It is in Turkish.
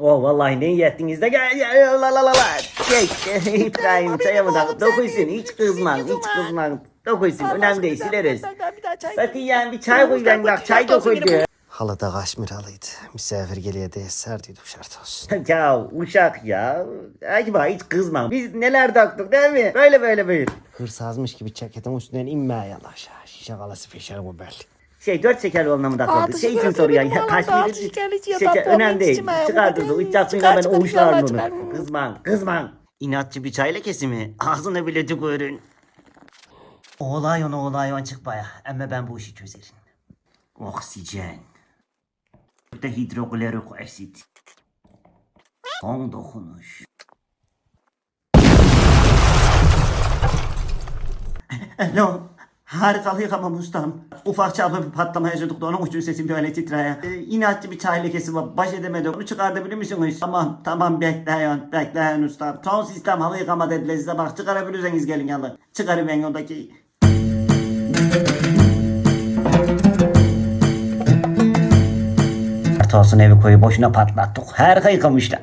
Oh vallahi ne iyi ettiniz de gel gel la la la la. Şey İbrahim da dokuysun hiç kızmam hiç kızmam. Dokuysun önemli değil sileriz. Satiyen bir çay koy ben bak çay dokuydu. Hala da kaşmiralıydı. Misafir geliyor diye serdiydi şart olsun. Ya uşak ya. Acaba hiç kızmam. Biz neler taktık değil mi? Böyle böyle böyle. Hırsazmış gibi ceketin üstünden inmeye yala aşağı. Şişe kalası feşer bu belli. Şey dört şeker olmamı Altı takladı. Şey için soruyor ya. Kaç da şekerli içiyor, Şeker önemli değil. Çıkartırdı. Uçaksıyla ben oğuşlarım onu. Kızman kızman. İnatçı bir çay lekesi mi? Ağzına bile tükürün. Olay onu olay on çık baya. Ama ben bu işi çözerim. Oksijen. Bir de hidroklorik asit. Son dokunuş. Alo. Harikalı yıkamam ustam. Ufak çaplı bir patlama yaşadık da onun için sesim böyle titreye. Ee, bir çay lekesi var. Baş edemedim. Onu çıkartabilir misiniz? Tamam tamam bekleyin. Bekleyin ustam. Son sistem halı yıkama dediler size bak. Çıkarabilirseniz gelin alın. Çıkarın ben yoldaki. Olsun evi koyu boşuna patlattık. Harika yıkamışlar.